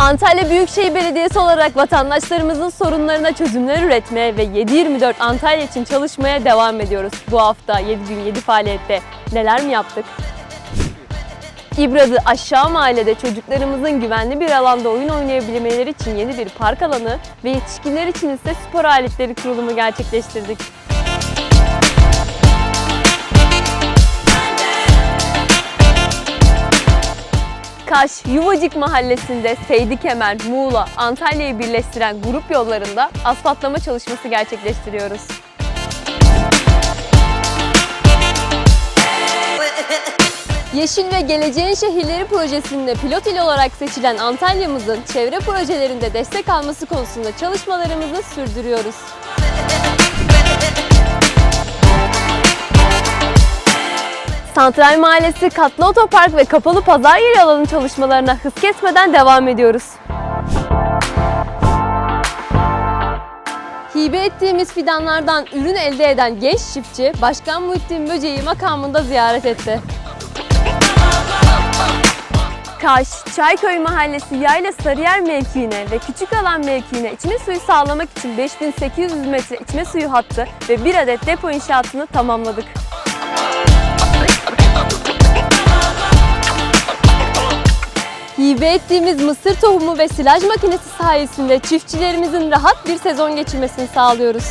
Antalya Büyükşehir Belediyesi olarak vatandaşlarımızın sorunlarına çözümler üretmeye ve 7-24 Antalya için çalışmaya devam ediyoruz. Bu hafta 7 gün 7 faaliyette neler mi yaptık? İbradı Aşağı Mahalle'de çocuklarımızın güvenli bir alanda oyun oynayabilmeleri için yeni bir park alanı ve yetişkinler için ise spor aletleri kurulumu gerçekleştirdik. Kaş, Yuvacık Mahallesi'nde Seydi Kemer, Muğla, Antalya'yı birleştiren grup yollarında asfaltlama çalışması gerçekleştiriyoruz. Yeşil ve Geleceğin Şehirleri projesinde pilot il olarak seçilen Antalya'mızın çevre projelerinde destek alması konusunda çalışmalarımızı sürdürüyoruz. Santral Mahallesi katlı otopark ve kapalı pazar yeri alanı çalışmalarına hız kesmeden devam ediyoruz. Hibe ettiğimiz fidanlardan ürün elde eden genç çiftçi, Başkan Muhittin Böceği makamında ziyaret etti. Kaş, Çayköy Mahallesi Yayla Sarıyer mevkiine ve Küçük Alan mevkiine içme suyu sağlamak için 5800 metre içme suyu hattı ve bir adet depo inşaatını tamamladık. Hibe ettiğimiz mısır tohumu ve silaj makinesi sayesinde çiftçilerimizin rahat bir sezon geçirmesini sağlıyoruz.